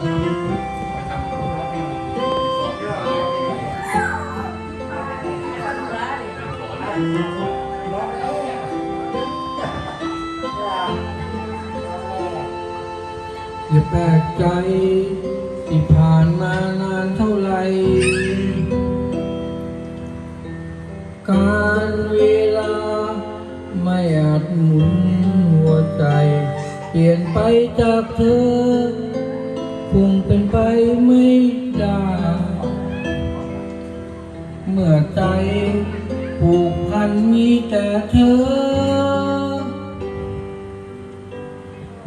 อย่าแปลกใจที่ผ่านมานานเท่าไหร่ การเวลาไม่อาจหมุนหัวใจ เปลี่ยนไปจากเธอ คงเป็นไปไม่ได้ เมื่อใจผูกพันมีแต่เธอ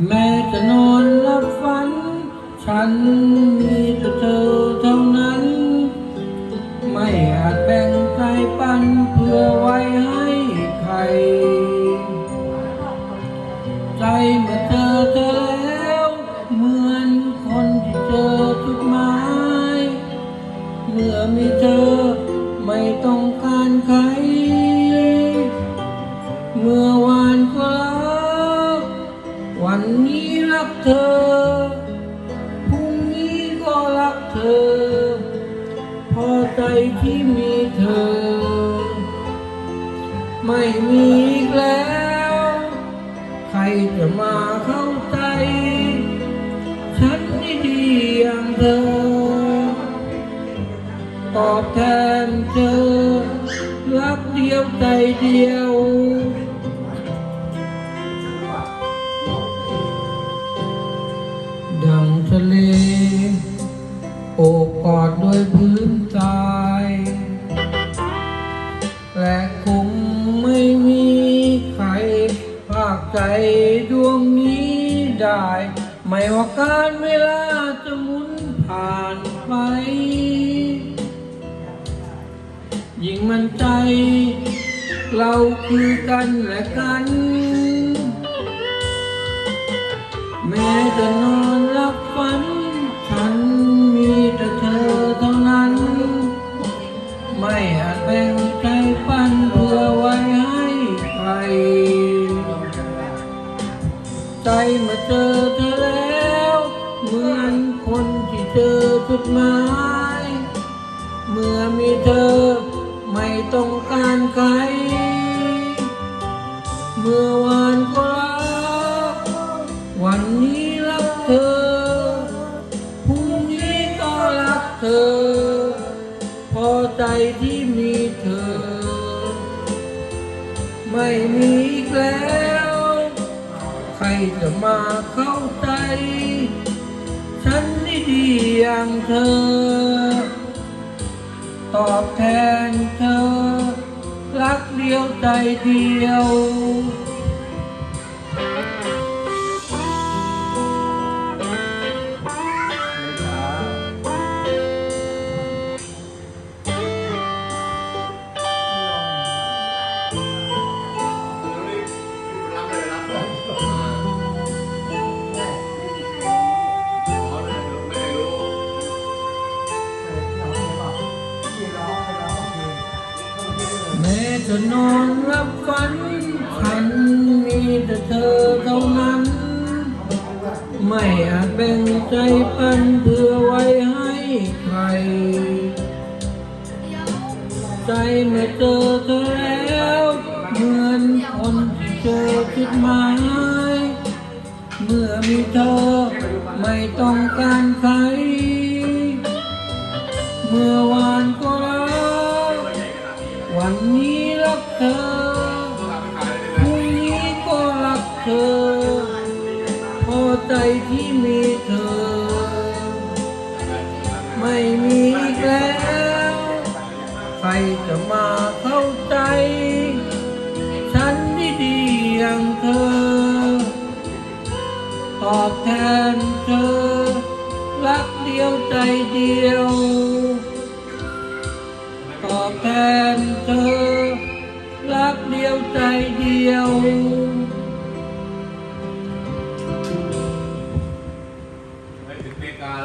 แม้จะนอนหลับฝัน ฉัน เมื่เธอไม่ต้องการใคร เมื่อวานก็รักวันนี้รักเธอ พรุ่งนี้ก็รักเธอ พอใจที่มีเธอ ไม่มีอีกแล้ว ใครจะมาเข้าใจ ฉันนี่ดีอย่างเธอ ตอบแทนเธอ รักเดียวใจเดียว ดังทะเล โอบกอดด้วยพื้นทราย และคงไม่มีใครภาคใจดวงนี้ได้ ไม่ว่าการเวลาจะหมุนผ่านไป ยิ่งมันใจ เราคือกันและกัน แม้จะนอนหลับฝัน ฉันมีแต่เธอเท่านั้น ไม่อาจแบ่งใจปันเพื่อไว้ให้ใคร ใจมื่อเจอเธอแล้ว เหมือนคนที่เจอจุดหมาย มื่อมีเธอไม่ต้องการใคร เมื่อวานก็รัก วันนี้รักเธอ พรุ่งนี้ก็รักเธอ พอใจที่มีเธอ ไม่มีอีกแล้ว ใครจะมาเข้าใจ ฉันนี่ดีอย่างเธอ อบแทนเธอ รักเดียวใจเดียว จะนอนรับฝันฉันมีแต่เธอเท่านั้น ไม่อาจแบ่งใจปันเพื่อไว้ให้ใคร ใจเมื่อเจอเธอแล้วเหมือนคนที่เจอจุดหมาย เมื่อมีเธอไม่ต้องการใคร จะมาเข้าใจ ฉันที่ดีอย่างเธอ ตอบแทนเธอ รักเดียวใจเดียว ตอบแทนเธอ รักเดียวใจเดียว